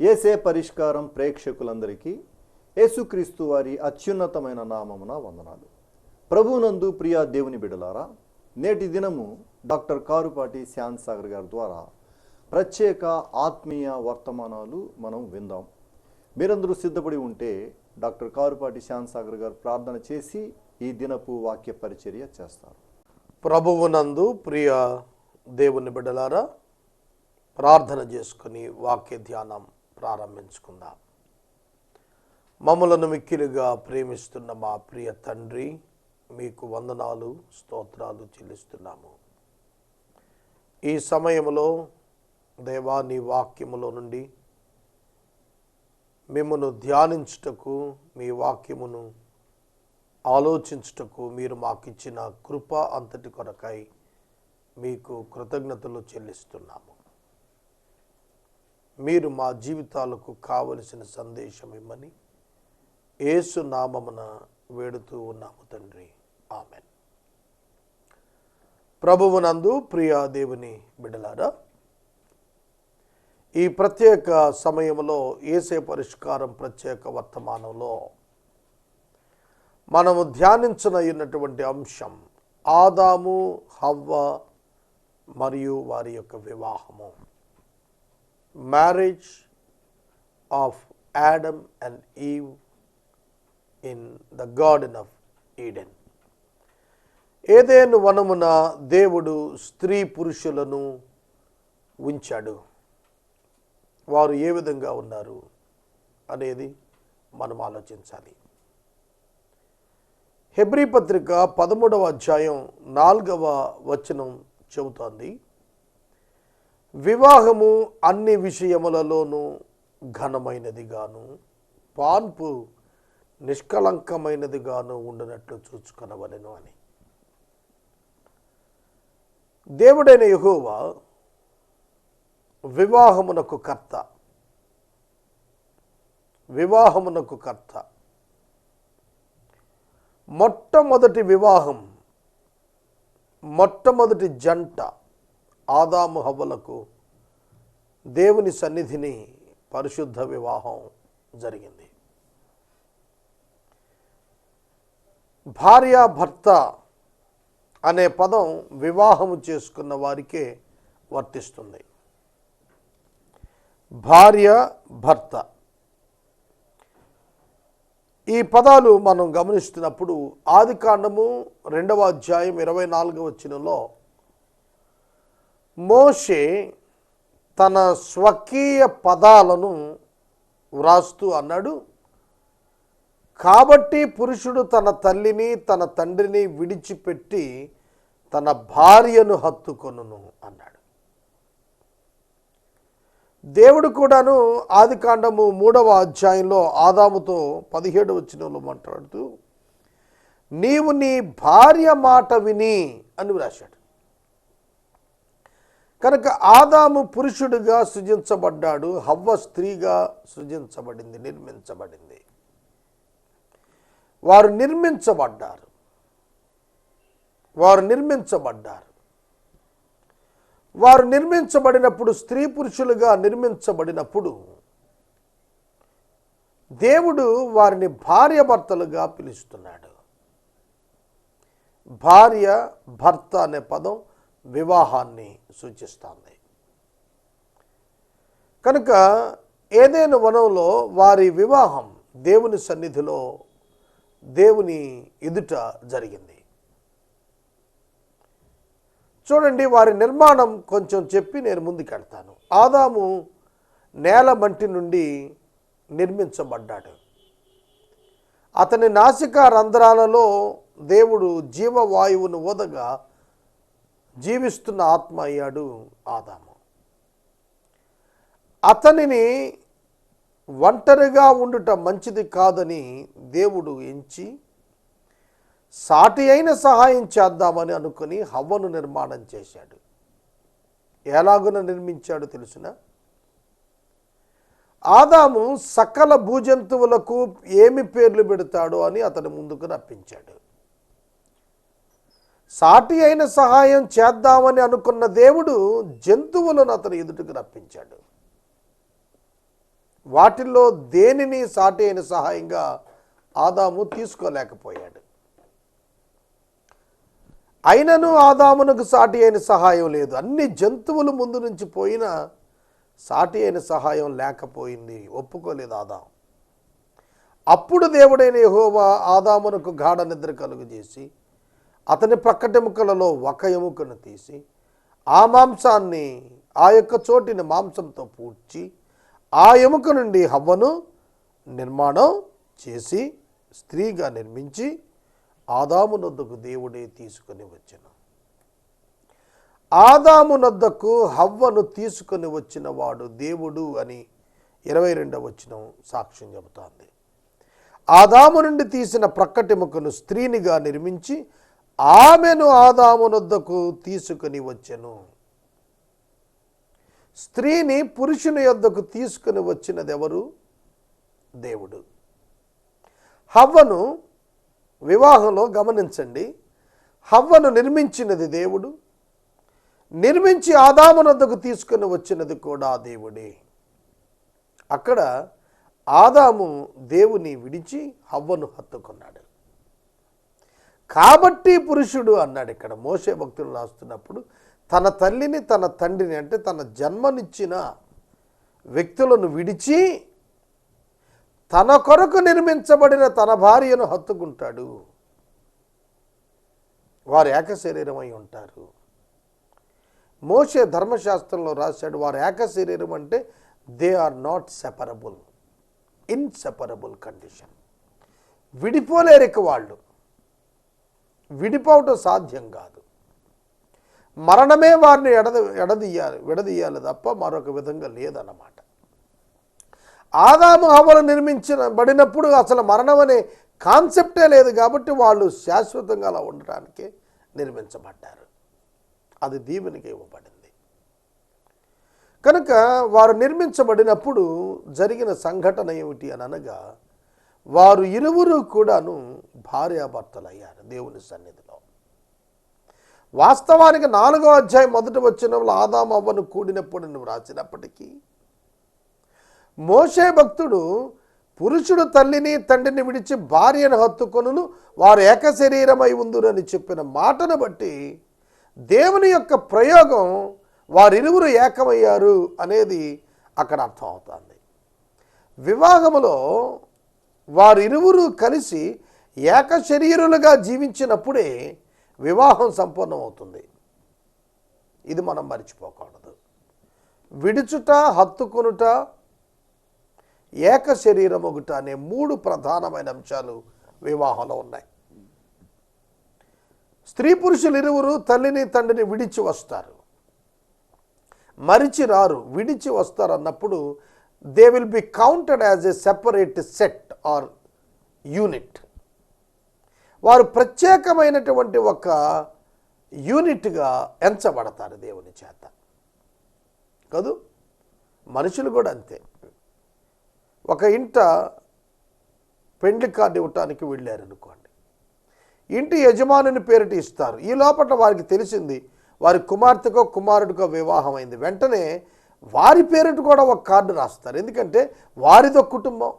ఏసే పరిష్కారం ప్రేక్షకులందరికీ యేసుక్రీస్తు వారి అత్యున్నతమైన నామమున వందనాలు. ప్రభునందు ప్రియా దేవుని బిడలారా నేటి దినము డాక్టర్ కారుపాటి శ్యాన్ సాగర్ గారి ద్వారా ప్రత్యేక ఆత్మీయ వర్తమానాలు మనం విందాం. మీరందరూ సిద్ధపడి ఉంటే డాక్టర్ కారుపాటి శ్యాన్ సాగర్ గారు ప్రార్థన చేసి ఈ దినపు వాక్య పరిచర్య చేస్తారు. ప్రభువునందు ప్రియ దేవుని బిడ్డలారా ప్రార్థన చేసుకుని వాక్య ధ్యానం ప్రారంభించుకుందాం. మమ్మలను మిక్కిలుగా ప్రేమిస్తున్న మా ప్రియ తండ్రి మీకు వందనాలు స్తోత్రాలు చెల్లిస్తున్నాము. ఈ సమయంలో దేవా నీ వాక్యములో నుండి మిమ్మను ధ్యానించుటకు మీ వాక్యమును ఆలోచించుటకు మీరు మాకిచ్చిన కృప అంతటి కొరకై మీకు కృతజ్ఞతలు చెల్లిస్తున్నాము. మీరు మా జీవితాలకు కావలసిన సందేశం ఇమ్మని ఏసు నామమున వేడుతూ ఉన్నాము తండ్రి. ఆమెన్. ప్రభువునందు ప్రియా దేవుని బిడలారా ఈ ప్రత్యేక సమయంలో ఏసే పరిష్కారం ప్రత్యేక వర్తమానంలో మనము ధ్యానించనయ్యున్నటువంటి అంశం ఆదాము హవ్వ మరియు వారి యొక్క వివాహము. Marriage of Adam and Eve in the garden of Eden Eden వనమున దేవుడు స్త్రీ పురుషులను ఉంచాడు. వారు ఏ విధంగా ఉన్నారు అనేది మనం ఆలోచించాలి. హెబ్రీ పత్రిక పదమూడవ అధ్యాయం నాలుగవ వచనం చెబుతోంది. వివాహము అన్ని విషయములలోనూ ఘనమైనదిగాను పాన్పు నిష్కలంకమైనదిగాను ఉండినట్లు చూచుకొనవలెను అని. దేవుడైన యహోవా వివాహమునకు కర్త వివాహమునకు కర్త. మొట్టమొదటి వివాహం మొట్టమొదటి జంట ఆదాము హవ్వలకు దేవుని సన్నిధిని పరిశుద్ధ వివాహం జరిగింది. భార్య భర్త అనే పదం వివాహము చేసుకున్న వారికే వర్తిస్తుంది. భార్య భర్త. ఈ పదాలు మనం గమనిస్తున్నప్పుడు ఆది కాండము రెండవ అధ్యాయం ఇరవై నాలుగవ వచ్చినలో మోషే తన స్వకీయ పదాలను వ్రాస్తూ అన్నాడు. కాబట్టి పురుషుడు తన తల్లిని తన తండ్రిని విడిచిపెట్టి తన భార్యను హత్తుకొనును అన్నాడు. దేవుడు కూడాను ఆది కాండము మూడవ అధ్యాయంలో ఆదాముతో పదిహేడు వచ్చినలో మాట్లాడుతూ నీవు నీ భార్య మాట విని అని వ్రాశాడు. కనుక ఆదాము పురుషుడిగా సృజించబడ్డాడు హవ్వ స్త్రీగా సృజించబడింది నిర్మించబడింది. వారు నిర్మించబడ్డారు. వారు నిర్మించబడ్డారు. వారు నిర్మించబడినప్పుడు స్త్రీ పురుషులుగా నిర్మించబడినప్పుడు దేవుడు వారిని భార్య భర్తలుగా పిలుస్తున్నాడు. భార్య భర్త అనే పదం వివాహాన్ని సూచిస్తుంది. కనుక ఏదైనా వనంలో వారి వివాహం దేవుని సన్నిధిలో దేవుని ఎదుట జరిగింది. చూడండి వారి నిర్మాణం కొంచెం చెప్పి నేను ముందుకెడతాను ఆదాము నేల మంటి నుండి నిర్మించబడ్డాడు. అతని నాసికా రంధ్రాలలో దేవుడు జీవవాయువును ఓదగా జీవిస్తున్న ఆత్మ అయ్యాడు ఆదాము. అతనిని ఒంటరిగా ఉండుట మంచిది కాదని దేవుడు ఎంచి సాటి అయిన సహాయం చేద్దామని అనుకుని హవ్వను నిర్మాణం చేశాడు. ఎలాగున నిర్మించాడు తెలుసిన? ఆదాము సకల భూజంతువులకు ఏమి పేర్లు పెడతాడో అని అతని ముందుకు రప్పించాడు. సాటి అయిన సహాయం చేద్దామని అనుకున్న దేవుడు జంతువులను అతని ఎదుటికి రప్పించాడు. వాటిల్లో దేనిని సాటి అయిన సహాయంగా ఆదాము తీసుకోలేకపోయాడు. అయినను ఆదామునకు సాటి అయిన సహాయం లేదు. అన్ని జంతువులు ముందు నుంచి పోయినా సాటి అయిన సహాయం లేకపోయింది. ఒప్పుకోలేదు ఆదాం అప్పుడు దేవుడైన యహోవా ఆదామునకు గాఢ నిద్ర కలుగజేసి అతని ప్రక్కటెముకలలో ఒక ఎముకను తీసి ఆ మాంసాన్ని ఆ యొక్క చోటిని మాంసంతో పూడ్చి ఆ ఎముక నుండి హవ్వను నిర్మాణం చేసి స్త్రీగా నిర్మించి ఆదామునొద్దకు దేవుడే తీసుకొని వచ్చిన. ఆదామునొద్దకు హవ్వను తీసుకొని వచ్చిన వాడు దేవుడు అని ఇరవై రెండవ వచనం సాక్ష్యం చెబుతోంది. ఆదాము నుండి తీసిన ప్రక్కటెముకను స్త్రీనిగా నిర్మించి ఆమెను ఆదామునొద్దకు తీసుకుని తీసుకొని వచ్చెను. స్త్రీని పురుషుని యొద్దకు తీసుకుని వచ్చినది ఎవరు దేవుడు. హవ్వను వివాహంలో గమనించండి. హవ్వను నిర్మించినది దేవుడు. నిర్మించి ఆదామునొద్దకు తీసుకుని వచ్చినది కూడా దేవుడే. అక్కడ ఆదాము దేవుని విడిచి హవ్వను హత్తుకున్నాడు. కాబట్టి పురుషుడు అన్నాడు ఇక్కడ మోసే భక్తులు రాస్తున్నప్పుడు తన తల్లిని తన తండ్రిని అంటే తన జన్మనిచ్చిన వ్యక్తులను విడిచి తన కొరకు నిర్మించబడిన తన భార్యను హత్తుకుంటాడు. వారు ఏక శరీరమై ఉంటారు. మోసే ధర్మశాస్త్రంలో రాశాడు వారు ఏక శరీరం అంటే they are not separable inseparable condition విడిపోలేరు ఇక వాళ్ళు. విడిపోవటం సాధ్యం కాదు. మరణమే వారిని ఎడద ఎడదీయాలి విడదీయాలి తప్ప మరొక విధంగా లేదన్నమాట. ఆదాము హవలు నిర్మించిన బడినప్పుడు అసలు మరణం అనే కాన్సెప్టే లేదు కాబట్టి వాళ్ళు శాశ్వతంగా అలా ఉండటానికి నిర్మించబడ్డారు. అది దీవెనికి ఇవ్వబడింది. కనుక వారు నిర్మించబడినప్పుడు జరిగిన సంఘటన ఏమిటి అని అనగా వారు ఇరువురు కూడాను భార్యాభర్తలు అయ్యారు దేవుని సన్నిధిలో. వాస్తవానికి నాలుగో అధ్యాయం మొదటి వచ్చినంలో ఆదామవ్వను కూడినప్పుడు నువ్వు రాసినప్పటికీ మోషే భక్తుడు పురుషుడు తల్లిని తండ్రిని విడిచి భార్యను హత్తుకొనును వారు ఏక శరీరమై ఉందురని చెప్పిన మాటను బట్టి దేవుని యొక్క ప్రయోగం వారిరువురు ఏకమయ్యారు అనేది అక్కడ అర్థం అవుతుంది వివాహములో వారిరువురు కలిసి ఏక శరీరులుగా జీవించినప్పుడే వివాహం సంపూర్ణమవుతుంది ఇది మనం మర్చిపోకూడదు. విడుచుట హత్తుకొనుట ఏక శరీరం ఒకట అనే మూడు ప్రధానమైన అంశాలు వివాహంలో ఉన్నాయి. స్త్రీ పురుషులు ఇరువురు తల్లిని తండ్రిని విడిచి వస్తారు. మరిచి రారు విడిచి వస్తారు అన్నప్పుడు they will be counted as a separate set or unit వారు ప్రత్యేకమైనటువంటి ఒక యూనిట్గా ఎంచబడతారు దేవుని చేత. కదూ? మనుషులు కూడా అంతే. ఒక ఇంట పెండ్లి కార్డు ఇవ్వటానికి వెళ్ళారనుకోండి. ఇంటి యజమానుని పేరిట ఇస్తారు. ఈ లోపల వారికి తెలిసింది వారి కుమార్తెకో కుమారుడికో వివాహం అయింది వెంటనే వారి పేరెంట్ కూడా ఒక కార్డు రాస్తారు. ఎందుకంటే వారిదో కుటుంబం.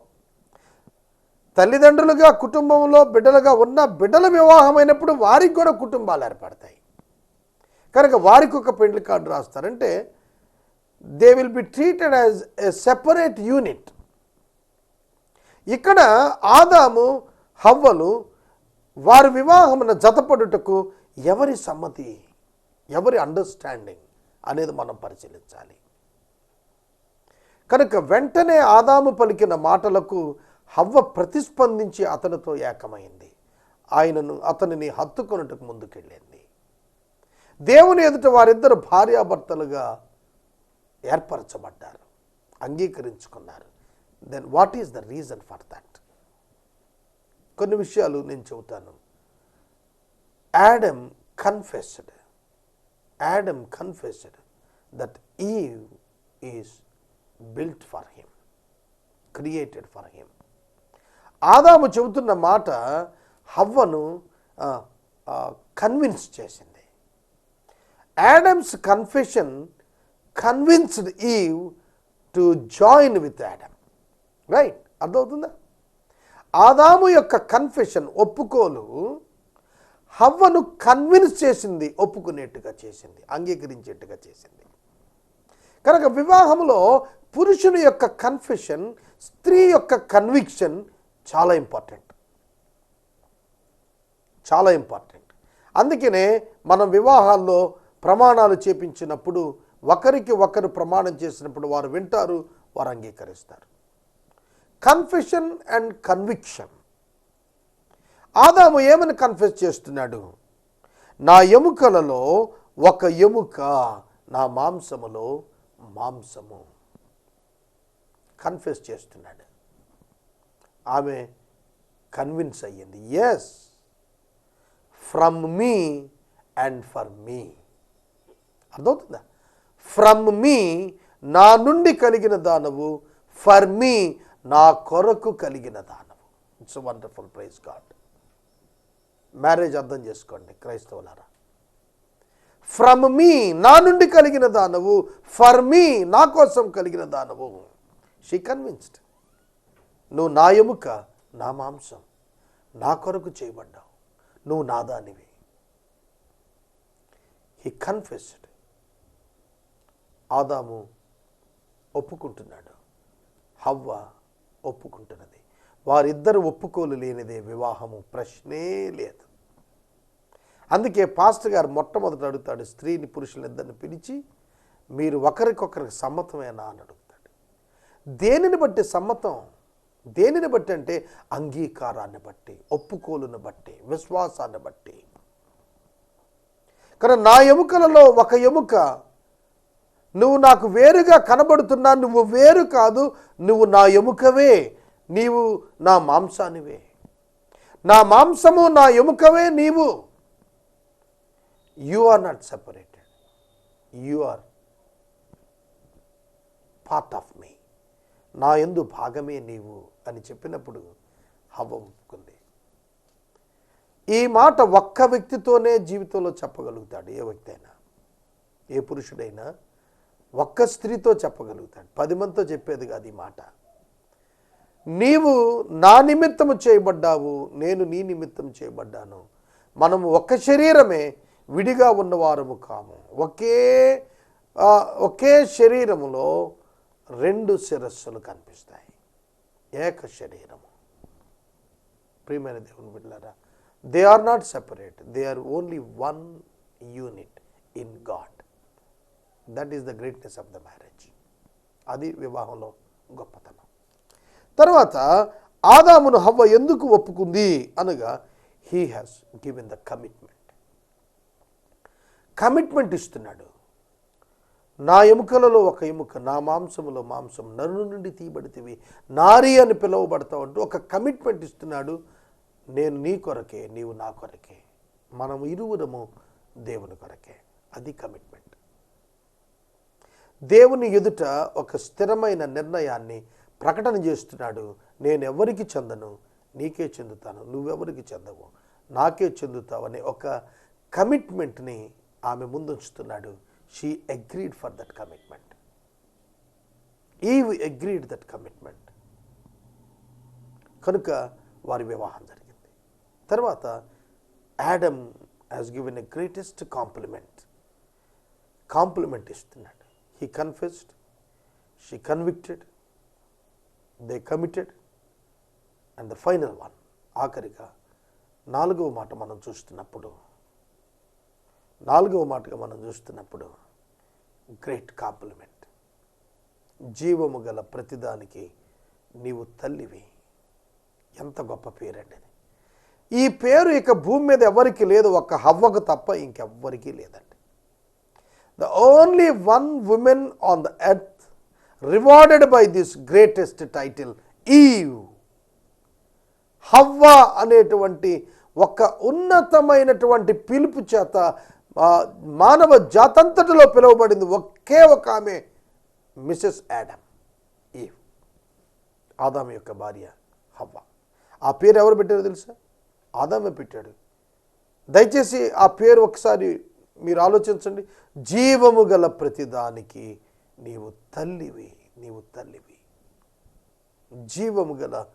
తల్లిదండ్రులుగా కుటుంబంలో బిడ్డలుగా ఉన్న బిడ్డల వివాహమైనప్పుడు వారికి కూడా కుటుంబాలు ఏర్పడతాయి. కనుక వారికి ఒక పెండ్లి card రాస్తారంటే they will be treated as a separate unit ఇక్కడ ఆదాము హవ్వలు వారి వివాహమున జతపడుటకు ఎవరి సమ్మతి ఎవరి అండర్స్టాండింగ్ అనేది మనం పరిశీలించాలి. కనుక వెంటనే ఆదాము పలికిన మాటలకు హవ్వ ప్రతిస్పందించి అతనితో ఏకమైంది. ఆయనను అతనిని హత్తుకొనుటకు ముందుకెళ్ళింది. దేవుని ఎదుట వారిద్దరు భార్యాభర్తలుగా ఏర్పరచబడ్డారు. అంగీకరించుకున్నారు. Then what is the reason for that కొన్ని విషయాలు నేను చెబుతాను. Adam confessed Adam confessed that Eve is built for him created for him ఆదాము చెబుతున్న మాట హవ్వను కన్విన్స్ చేసింది. Adam's confession convinced Eve to join with Adam right అర్థమవుతుందా? ఆదాము యొక్క కన్ఫెషన్ ఒప్పుకోలు హవ్వను కన్విన్స్ చేసింది ఒప్పుకునేట్టుగా చేసింది అంగీకరించేట్టుగా చేసింది. కనుక వివాహంలో పురుషుని యొక్క కన్ఫెషన్ స్త్రీ యొక్క కన్విక్షన్ చాలా ఇంపార్టెంట్ చాలా ఇంపార్టెంట్ అందుకనే మనం వివాహాల్లో ప్రమాణాలు చేపించినప్పుడు ఒకరికి ఒకరు ప్రమాణం చేసినప్పుడు వారు వింటారు వారు అంగీకరిస్తారు. కన్ఫెషన్ అండ్ కన్విక్షన్ ఆదాము ఏమని కన్ఫెస్ చేస్తున్నాడు? నా ఎముకలలో ఒక ఎముక నా మాంసములో మాంసము. కన్ఫెస్ చేస్తున్నాడు. ఆమె కన్విన్స్ అయ్యింది yes from me and for me అర్థమవుతుందా? ఫ్రమ్ మీ నా నుండి కలిగిన దానవు ఫర్ మీ నా కొరకు కలిగిన దానవు. It's wonderful praise God marriage అర్థం చేసుకోండి క్రైస్తవులారా. ఫ్రమ్ మీ నా నుండి కలిగిన దానవు ఫర్ మీ నా కోసం కలిగిన దానవు. షీ కన్విన్స్డ్ నువ్వు నా ఎముక నా మాంసం నా కొరకు చేయబడ్డావు. నువ్వు నాదానివి హీ కన్ఫెస్డ్ ఆదాము ఒప్పుకుంటున్నాడు. హవ్వ ఒప్పుకుంటున్నది. వారిద్దరు ఒప్పుకోలు లేనిదే వివాహము ప్రశ్నే లేదు. అందుకే పాస్టర్ గారు మొట్టమొదట అడుగుతాడు స్త్రీని పురుషులిద్దరిని పిలిచి మీరు ఒకరికొకరికి సమ్మతమేనా? అని అడుగుతాడు. దేనిని బట్టి సమ్మతం? దేనిని బట్టి అంటే అంగీకారాన్ని బట్టి ఒప్పుకోలును బట్టి విశ్వాసాన్ని బట్టి. కానీ నా ఎముకలలో ఒక ఎముక నువ్వు నాకు వేరుగా కనబడుతున్నా నువ్వు వేరు కాదు నువ్వు నా ఎముకవే నీవు నా మాంసానివే. నా మాంసము నా ఎముకవే నీవు. You are not separated you are part of me నా ఎందు భాగమే నీవు అని చెప్పినప్పుడు హవ్వ ఒప్పుకుంది ఈ మాట ఒక్క వ్యక్తితోనే జీవితంలో చెప్పగలుగుతాడు ఏ వ్యక్తి అయినా. ఏ పురుషుడైనా ఒక్క స్త్రీతో చెప్పగలుగుతాడు. పది మందితో చెప్పేది కాదు ఈ మాట. నీవు నా నిమిత్తము చేయబడ్డావు నేను నీ నిమిత్తం చేయబడ్డాను. మనము ఒక శరీరమే విడిగా ఉన్నవారము కాము. ఒకే ఒకే శరీరములో రెండు శిరస్సులు కనిపిస్తాయి. ఏక శరీరము. ప్రియమైన దేవుని బిడ్డారా they are not separate they are only one unit in God that is the greatness of the marriage అది వివాహంలో గొప్పతనం. తర్వాత ఆదామును హవ్వ ఎందుకు ఒప్పుకుంది అనగా he has given the commitment commitment ఇస్తున్నాడు. నా ఎముకలలో ఒక ఎముక నా మాంసములో మాంసం నరు నుండి తీయబడితివి. నారి అని పిలువబడతావు అంటూ ఒక కమిట్మెంట్ ఇస్తున్నాడు. నేను నీ కొరకే నీవు నా కొరకే. మనం ఇరువురము దేవుని కొరకే. అది కమిట్మెంట్. దేవుని ఎదుట ఒక స్థిరమైన నిర్ణయాన్ని ప్రకటన చేస్తున్నాడు. నేను ఎవరికి చెందను? నీకే చెందుతాను. నువ్వెవరికి చెందవు? నాకే చెందుతావు అనే ఒక కమిట్మెంట్ని ఆమె ముందుంచుతున్నాడు. She agreed for that commitment Eve agreed that commitment కనుక వారి వివాహం జరిగింది. తర్వాత Adam has given a greatest compliment compliment ఇస్తున్నాడు. He confessed she convicted they committed and the final one ఆఖరిగా నాలుగవ మాట మనం చూస్తున్నప్పుడు నాలుగవ మాటగా మనం చూస్తున్నప్పుడు గ్రేట్ కాంప్లిమెంట్ జీవము గల ప్రతిదానికి నీవు తల్లివి. ఎంత గొప్ప పేరండి ఈ పేరు ఇక భూమి మీద ఎవరికి లేదు ఒక్క హవ్వకు తప్ప ఇంకెవ్వరికీ లేదండి. The only one women on the earth rewarded by this greatest title Eve హవ్వ అనేటువంటి ఒక ఉన్నతమైనటువంటి పిలుపు చేత మానవ జాతంతటిలో పిలువబడింది ఒకే ఒక ఆమె మిసెస్ యాడమ్ ఈ ఆదాము యొక్క భార్య హవ్వ. ఆ పేరు ఎవరు పెట్టారో తెలుసా? ఆదామే పెట్టాడు. దయచేసి ఆ పేరు ఒకసారి మీరు ఆలోచించండి. జీవము గల ప్రతిదానికి నీవు తల్లివి నీవు తల్లివి. జీవము గల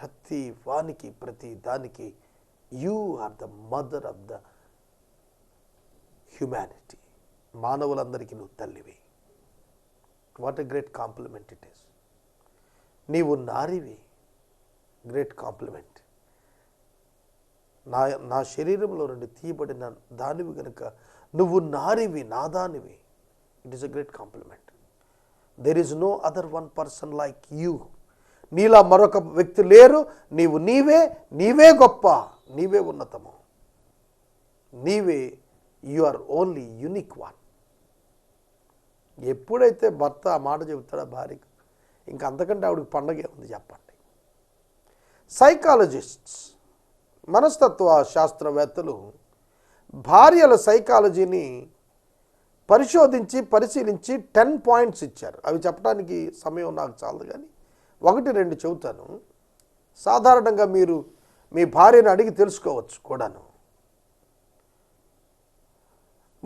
ప్రతి వానికి ప్రతి దానికి you are the mother of the humanity మానవులందరికీ నువ్వు తల్లివి. What a great compliment it is నీవు నారివి. గ్రేట్ కాంప్లిమెంట్ నా నా శరీరంలో నుండి తీయబడిన దానివి కనుక నువ్వు నారివి నాదానివి it is a great compliment there is no other one person like you నీలా మరొక వ్యక్తి లేరు. నీవు నీవే నీవే గొప్ప నీవే ఉన్నతము. నీవే you are only unique one. ఎప్పుడైతే భర్త ఆ మాట చెబుతాడో భార్యకు ఇంకా అంతకంటే ఆవిడకి పండగే ఉంది చెప్పండి. సైకాలజిస్ట్స్ మనస్తత్వ శాస్త్రవేత్తలు భార్యల సైకాలజీని పరిశోధించి పరిశీలించి టెన్ పాయింట్స్ ఇచ్చారు. అవి చెప్పడానికి సమయం నాకు చాలదు కానీ ఒకటి రెండు చెబుతాను. సాధారణంగా మీరు మీ భార్యను అడిగి తెలుసుకోవచ్చు కూడాను.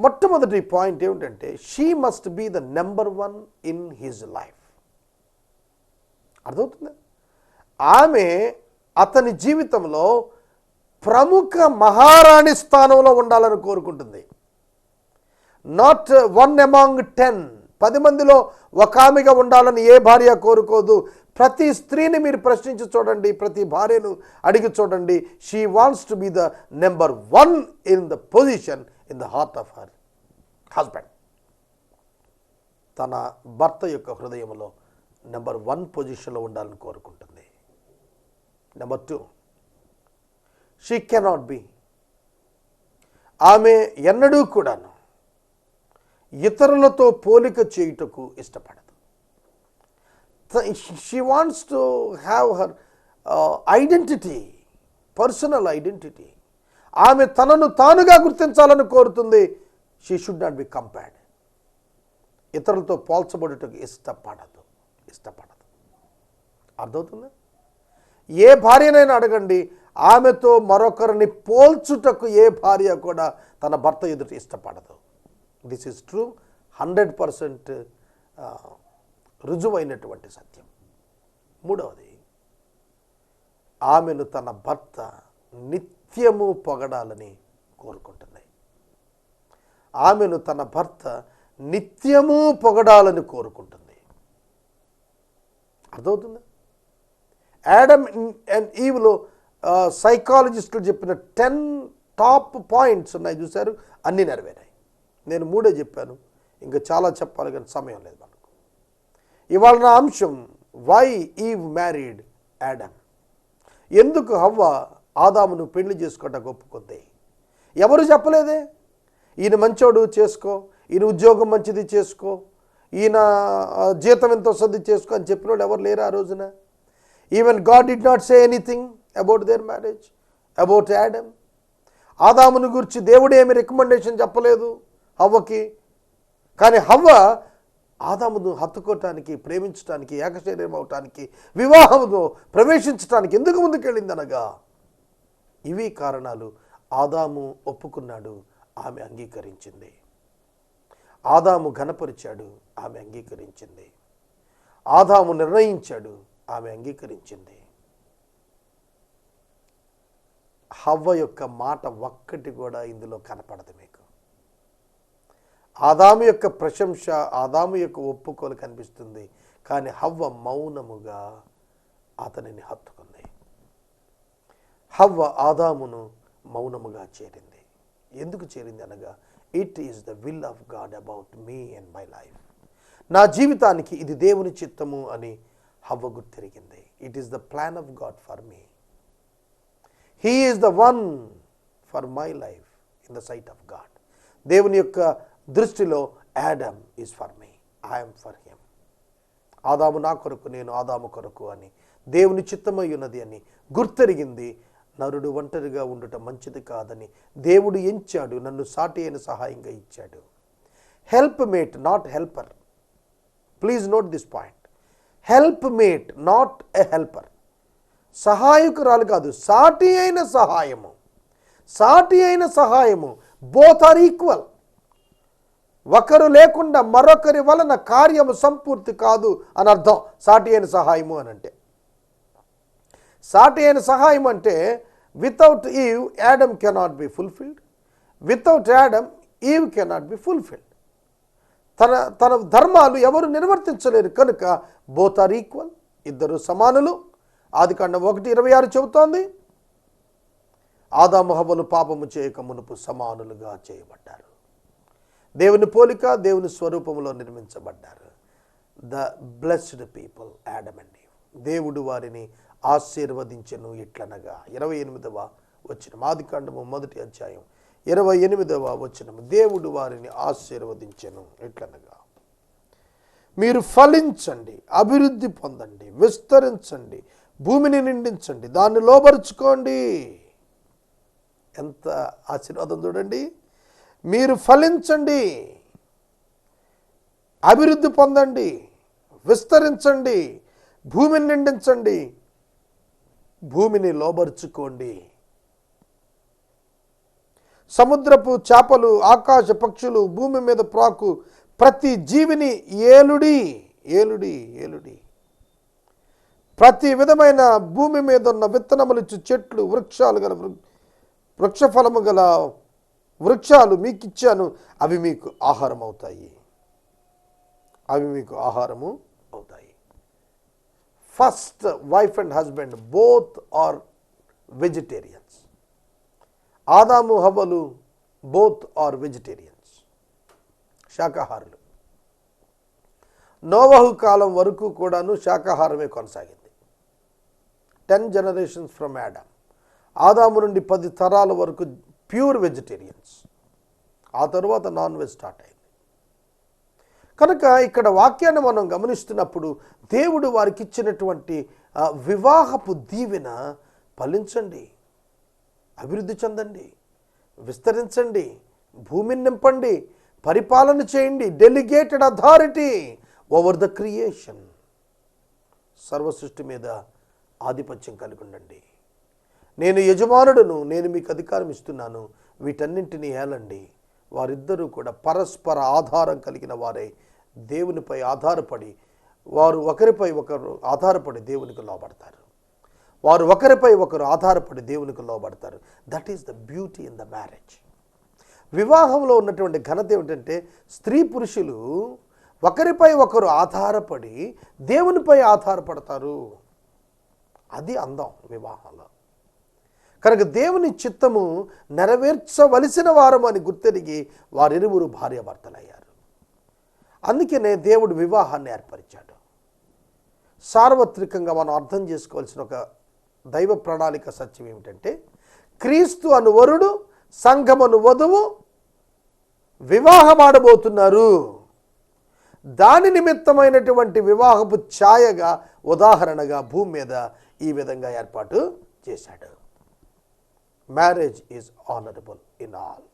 మొట్టమొదటి పాయింట్ ఏమిటంటే she must be the number one in his life అర్థమవుతుందా? ఆమె అతని జీవితంలో ప్రముఖ మహారాణి స్థానంలో ఉండాలని కోరుకుంటుంది. నాట్ వన్ అమాంగ్ టెన్ పది మందిలో ఒక ఆమెగా ఉండాలని ఏ భార్య కోరుకోదు. ప్రతి స్త్రీని మీరు ప్రశ్నించి చూడండి ప్రతి భార్యను అడిగి చూడండి. She wants to be the number one in the position in the heart of her husband తన భర్త యొక్క హృదయంలో నెంబర్ వన్ పొజిషన్లో ఉండాలని కోరుకుంటుంది. Number two she cannot be ఆమె ఎన్నడూ కూడాను ఇతరులతో పోలిక చేయుటకు ఇష్టపడదు. She wants to have her identity personal identity ఆమె తనను తానుగా గుర్తించాలని కోరుతుంది. She should not be compared ఇతరులతో పోల్చబడుటకు ఇష్టపడదు. ఇష్టపడదు. అర్థమవుతుందా? ఏ భార్యనైనా అడగండి ఆమెతో మరొకరిని పోల్చుటకు ఏ భార్య కూడా తన భర్త ఎదుట ఇష్టపడదు. This is true hundred percent రుజువైనటువంటి సత్యం. మూడవది ఆమెను తన భర్త నిత్య నిత్యము పొగడాలని కోరుకుంటున్నాయి. ఆమెను తన భర్త నిత్యము పొగడాలని కోరుకుంటుంది. అర్థమవుతుందా? యాడమ్ అండ్ ఈవ్లో సైకాలజిస్టులు చెప్పిన టెన్ టాప్ పాయింట్స్ ఉన్నాయి చూశారు? అన్నీ నెరవేరాయి. నేను మూడే చెప్పాను. ఇంకా చాలా చెప్పాలి కానీ సమయం లేదు మనకు. ఇవాళ నా అంశం వై ఈవ్ మ్యారీడ్ యాడమ్ ఎందుకు హవ్వ ఆదామును పెళ్ళి చేసుకోవడానికి ఒప్పుకుంది ఎవరు చెప్పలేదే? ఈయన మంచోడు చేసుకో ఈయన ఉద్యోగం మంచిది చేసుకో ఈయన జీతం ఎంత వస్తుంది చేసుకో అని చెప్పిన వాళ్ళు ఎవరు లేరు ఆ రోజున? Even God did not say anything about their marriage about Adam ఆదామును గురించి దేవుడు ఏమి రికమెండేషన్ చెప్పలేదు హవ్వకి. కానీ హవ్వ ఆదామును హత్తుకోవటానికి ప్రేమించడానికి ఏకశరీరం అవటానికి వివాహమును ప్రవేశించటానికి ఎందుకు ముందుకెళ్ళింది అనగా ఇవి కారణాలు ఆదాము ఒప్పుకున్నాడు ఆమె అంగీకరించింది. ఆదాము ఘనపరిచాడు ఆమె అంగీకరించింది. ఆదాము నిర్ణయించాడు ఆమె అంగీకరించింది. హవ్వ యొక్క మాట ఒక్కటి కూడా ఇందులో కనపడదు మీకు. ఆదాము యొక్క ప్రశంస ఆదాము యొక్క ఒప్పుకోలు కనిపిస్తుంది. కానీ హవ్వ మౌనముగా అతనిని హత్తుకుంది. హవ్వ ఆదామును మౌనముగా చేరింది. ఎందుకు చేరింది అనగా it is the will of God about me and my life నా జీవితానికి ఇది దేవుని చిత్తము అని హవ్వ గుర్తిరిగింది it is the plan of God for me he is the one for my life in the sight of God దేవుని యొక్క దృష్టిలో Adam is for me I'm for him ఆదాము నా కొరకు నేను ఆదాము కొరకు అని దేవుని చిత్తమై ఉన్నది అని గుర్తెరిగింది నరుడు ఒంటరిగా ఉండటం మంచిది కాదని దేవుడు ఎంచాడు నన్ను సాటి అయిన సహాయంగా ఇచ్చాడు. Help mate not helper please note this point help mate not a helper సహాయకురాలు కాదు సాటి అయిన సహాయము. సాటి అయిన సహాయము బోత్ ఆర్ ఈక్వల్ ఒకరు లేకుండా మరొకరి వలన కార్యము సంపూర్తి కాదు అని అర్థం. సాటి అయిన సహాయము అని అంటే. సాటి అయిన సహాయం అంటే without Eve Adam cannot be fulfilled without Adam Eve cannot be fulfilled తన తన ధర్మాలు ఎవరు నిర్వర్తించలేరు కనుక బోత్ ఆర్ ఈక్వల్ ఇద్దరు సమానులు. ఆది కాండం ఒకటి ఇరవై ఆరు చెబుతోంది. ఆదామహబలు పాపము చేయక మునుపు సమానులుగా చేయబడ్డారు. దేవుని పోలిక దేవుని స్వరూపంలో నిర్మించబడ్డారు. The blessed people Adam and దేవుడు వారిని ఆశీర్వదించెను ఇట్లనగా. ఇరవై ఎనిమిదవ వచ్చిన ఆదికాండము మొదటి అధ్యాయం. ఇరవై ఎనిమిదవ వచనము. దేవుడు వారిని ఆశీర్వదించెను ఎట్లనగా మీరు ఫలించండి అభివృద్ధి పొందండి విస్తరించండి భూమిని నిండించండి దాన్ని లోపరుచుకోండి ఎంత ఆశీర్వాదం చూడండి. మీరు ఫలించండి అభివృద్ధి పొందండి విస్తరించండి భూమిని నిండించండి భూమిని లోబరుచుకోండి. సముద్రపు చేపలు ఆకాశ పక్షులు భూమి మీద ప్రాకు ప్రతి జీవిని ఏలుడి ఏలుడి ఏలుడి. ప్రతి విధమైన భూమి మీద ఉన్న విత్తనములిచ్చు చెట్లు వృక్షాలు గల వృక్ష వృక్షఫలము గల వృక్షాలు మీకు ఇచ్చాను అవి మీకు ఆహారం అవుతాయి అవి మీకు ఆహారము అవుతాయి. First wife and husband both are vegetarians ఆదాము హవలు బోత్ ఆర్ వెజిటేరియన్స్ శాకాహారులు. నోవహు కాలం వరకు కూడాను శాకాహారమే కొనసాగింది. టెన్ జనరేషన్స్ ఫ్రమ్ యాడమ్ ఆదాము నుండి పది తరాల వరకు ప్యూర్ వెజిటేరియన్స్ ఆ తర్వాత నాన్ వెజ్ స్టార్ట్ అయింది. కనుక ఇక్కడ వాక్యాన్ని మనం గమనిస్తున్నప్పుడు దేవుడు వారికి ఇచ్చినటువంటి వివాహపు దీవెన ఫలించండి అభివృద్ధి చెందండి విస్తరించండి భూమిని నింపండి పరిపాలన చేయండి delegated authority over the creation. సర్వసృష్టి మీద ఆధిపత్యం కలిగి ఉండండి. నేను యజమానుడును నేను మీకు అధికారం ఇస్తున్నాను వీటన్నింటినీ ఏలండి. వారిద్దరూ కూడా పరస్పర ఆధారం కలిగిన వారే దేవునిపై ఆధారపడి వారు ఒకరిపై ఒకరు ఆధారపడి దేవునికి లోబడతారు. వారు ఒకరిపై ఒకరు ఆధారపడి దేవునికి లోబడతారు. That is the beauty in the marriage వివాహంలో ఉన్నటువంటి ఘనత ఏమిటంటే స్త్రీ పురుషులు ఒకరిపై ఒకరు ఆధారపడి దేవునిపై ఆధారపడతారు. అది అందం వివాహంలో. కనుక దేవుని చిత్తము నెరవేర్చవలసిన వారం అని గుర్తెరిగి వారిరువురు భార్యాభర్తలయ్యారు. అందుకనే దేవుడు వివాహాన్ని ఏర్పరిచాడు. సార్వత్రికంగా మనం అర్థం చేసుకోవాల్సిన ఒక దైవ ప్రణాళిక సత్యం ఏమిటంటే క్రీస్తు అను వరుడు సంఘమను వధువు వివాహమాడబోతున్నారు. దాని నిమిత్తమైనటువంటి వివాహపు ఛాయగా ఉదాహరణగా భూమి మీద ఈ విధంగా ఏర్పాటు చేశాడు. Marriage is honourable in all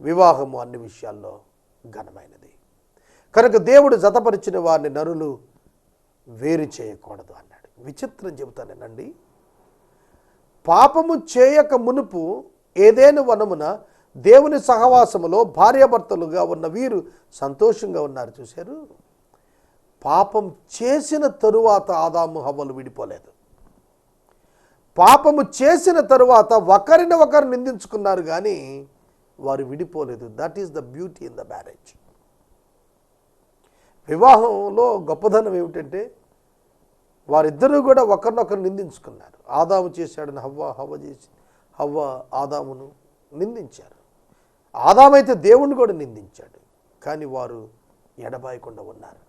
వివాహము అన్ని విషయాల్లో ఘనమైనది. కనుక దేవుడు జతపరిచిన వారిని నరులు వేరు చేయకూడదు అన్నాడు. విచిత్రం చెబుతానేనండి పాపము చేయక మునుపు ఏదేను వనమున దేవుని సహవాసములో భార్యాభర్తలుగా ఉన్న వీరు సంతోషంగా ఉన్నారు చూశారు. పాపం చేసిన తరువాత ఆదాము హవ్వలు విడిపోలేదు. పాపము చేసిన తరువాత ఒకరిని ఒకరు నిందించుకున్నారు కానీ వారు విడిపోలేదు. That is the beauty in the marriage వివాహంలో గొప్పదనం ఏమిటంటే వారిద్దరూ కూడా ఒకరినొకరు నిందించుకున్నారు. ఆదాము చేశాడని హవ్వ హవ్వ చేసి హవ్వ ఆదామును నిందించారు. ఆదామైతే దేవుణ్ణి కూడా నిందించాడు. కానీ వారు ఎడబాయకుండా ఉన్నారు.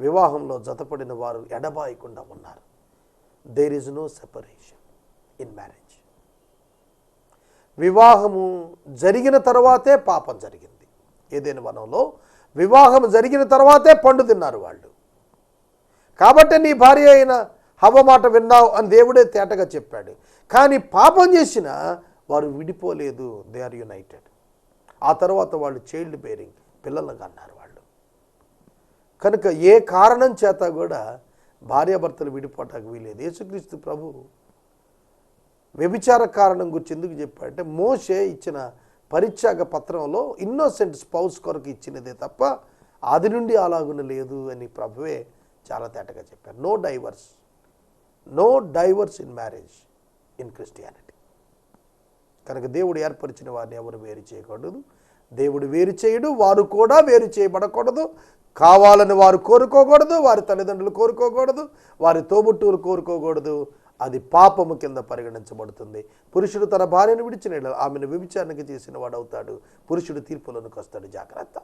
వివాహంలో జతపడిన వారు ఎడబాయకుండా ఉన్నారు. There is no separation in marriage వివాహము జరిగిన తర్వాతే పాపం జరిగింది. ఏదైనా వనంలో వివాహం జరిగిన తర్వాతే పండు తిన్నారు వాళ్ళు. కాబట్టి నీ భార్య అయిన హవ మాట విన్నావు అని దేవుడే తేటగా చెప్పాడు. కానీ పాపం చేసిన వారు విడిపోలేదు. దే ఆర్ యునైటెడ్ ఆ తర్వాత వాళ్ళు చైల్డ్ బేరింగ్ పిల్లలుగా అన్నారు వాళ్ళు. కనుక ఏ కారణం చేత కూడా భార్యాభర్తలు విడిపోవటానికి వీలేదు యేసుక్రీస్తు ప్రభు వ్యభిచార కారణం గురించి ఎందుకు చెప్పాడంటే మోషే ఇచ్చిన పరిత్యాగ పత్రంలో ఇన్నోసెంట్ స్పౌస్ కొరకు ఇచ్చినదే తప్ప ఆది నుండి అలాగున లేదు అని ప్రభువే చాలా తేటగా చెప్పారు. No divorce no divorce in marriage in Christianity కనుక దేవుడు ఏర్పరిచిన వారిని ఎవరు వేరు చేయకూడదు. దేవుడు వేరు చేయడు వారు కూడా వేరు చేయబడకూడదు. కావాలని వారు కోరుకోకూడదు వారి తల్లిదండ్రులు కోరుకోకూడదు వారి తోబుట్టువులు కోరుకోకూడదు అది పాపము కింద పరిగణించబడుతుంది. పురుషుడు తన భార్యను విడిచిన ఆమెను వ్యభిచారణకి చేసిన వాడు అవుతాడు పురుషుడు తీర్పులోనికి వస్తాడు. జాగ్రత్త.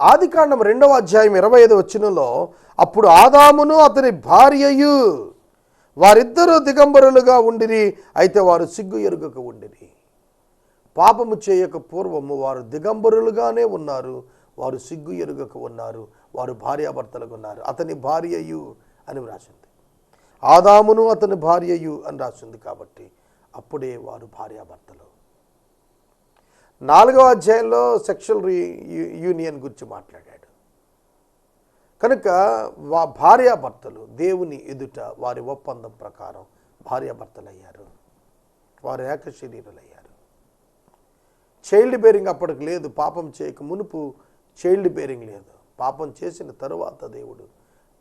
ఆదికాండం రెండవ అధ్యాయం ఇరవై ఐదు వచ్చినలో అప్పుడు ఆదామును అతని భార్యయు వారిద్దరూ దిగంబరులుగా ఉండిరి అయితే వారు సిగ్గు ఎరుగక ఉండిరి. పాపము చేయక పూర్వము వారు దిగంబరులుగానే ఉన్నారు. వారు సిగ్గు ఎరుగక ఉన్నారు. వారు భార్యాభర్తలకు ఉన్నారు. అతని భార్యయు అని వ్రాసింది. ఆదామును అతని భార్యయు అని రాసింది కాబట్టి అప్పుడే వారు భార్యాభర్తలు. నాలుగవ అధ్యాయంలో సెక్షువల్ యూనియన్ గురించి మాట్లాడాడు. కనుక వా భార్యాభర్తలు దేవుని ఎదుట వారి ఒప్పందం ప్రకారం భార్యాభర్తలయ్యారు. వారు ఏక శరీరులయ్యారు చైల్డ్ బేరింగ్ అప్పటికి లేదు పాపం చేయక మునుపు చైల్డ్ బేరింగ్ లేదు. పాపం చేసిన తరువాత దేవుడు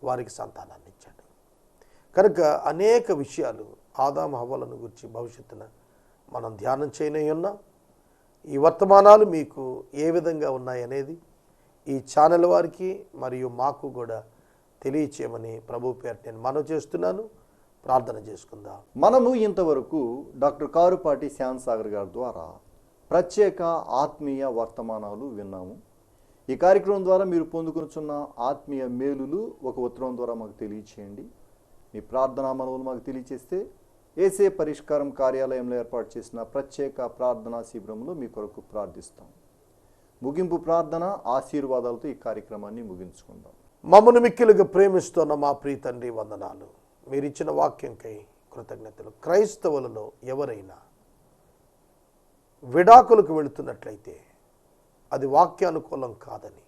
వారికి సంతానాన్ని కనుక అనేక విషయాలు ఆదాం హవ్వలను గురించి భవిష్యత్తున మనం ధ్యానం చేయనే ఉన్నాం ఈ వర్తమానాలు మీకు ఏ విధంగా ఉన్నాయనేది ఈ ఛానల్ వారికి మరియు మాకు కూడా తెలియచేయమని ప్రభు పేరు నేను మనవి చేస్తున్నాను. ప్రార్థన చేసుకుందాం. మనము ఇంతవరకు డాక్టర్ కారుపాటి శ్యామ్ సాగర్ గారి ద్వారా ప్రత్యేక ఆత్మీయ వర్తమానాలు విన్నాము. ఈ కార్యక్రమం ద్వారా మీరు పొందుకొనుచున్న ఆత్మీయ మేలులు ఒక ఉత్తరం ద్వారా మాకు తెలియచేయండి. మీ ప్రార్థనా మనవులు మాకు తెలియచేస్తే ఏసే పరిష్కారం కార్యాలయంలో ఏర్పాటు చేసిన ప్రత్యేక ప్రార్థనా శిబిరంలో మీ కొరకు ప్రార్థిస్తాం. ముగింపు ప్రార్థన ఆశీర్వాదాలతో ఈ కార్యక్రమాన్ని ముగించుకుందాం. మమ్మను మిక్కిలుగా ప్రేమిస్తున్న మా ప్రియ తండ్రి వందనాలు. మీరిచ్చిన వాక్యంకై కృతజ్ఞతలు. క్రైస్తవులలో ఎవరైనా విడాకులకు వెళుతున్నట్లయితే అది వాక్యానుకూలం కాదని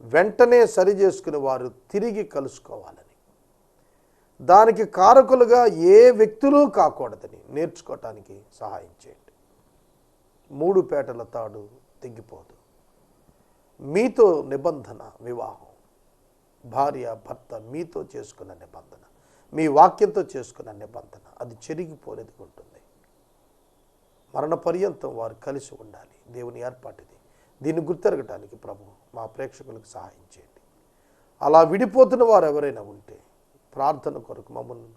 వెంటనే సరి చేసుకుని వారు తిరిగి కలుసుకోవాలని దానికి కారకులుగా ఏ వ్యక్తులు కాకూడదని నేర్చుకోవటానికి సహాయం చేయండి. మూడు పేటల తాడు తెగిపోదు. మీతో నిబంధన వివాహం. భార్య భర్త మీతో చేసుకున్న నిబంధన. మీ వాక్యంతో చేసుకున్న నిబంధన. అది చెరిగిపోలేదు ఉంటుంది. మరణ పర్యంతం వారు కలిసి ఉండాలి. దేవుని ఏర్పాటిది. దీన్ని గుర్తెరగటానికి ప్రభు మా ప్రేక్షకులకు సహాయం చేయండి. అలా విడిపోతున్న వారు ఎవరైనా ఉంటే ప్రార్థన కొరకు మమ్మల్ని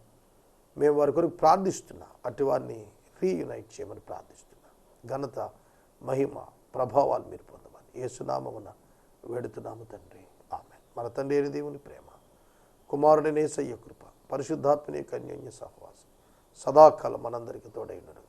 మేము వారి కొరకు ప్రార్థిస్తున్నా. అటు వారిని రీయునైట్ చేయమని ప్రార్థిస్తున్నా. ఘనత మహిమ ప్రభావాలు మీరు పొందమని ఏసునామమున వెడుతున్నాము తండ్రి. ఆమె మన తండ్రి అయిన దేవుని ప్రేమ కుమారుడినే నేసయ్య కృప పరిశుద్ధాత్మని కన్యోన్య సహవాసం సదాకాలం మనందరికీ తోడైనడు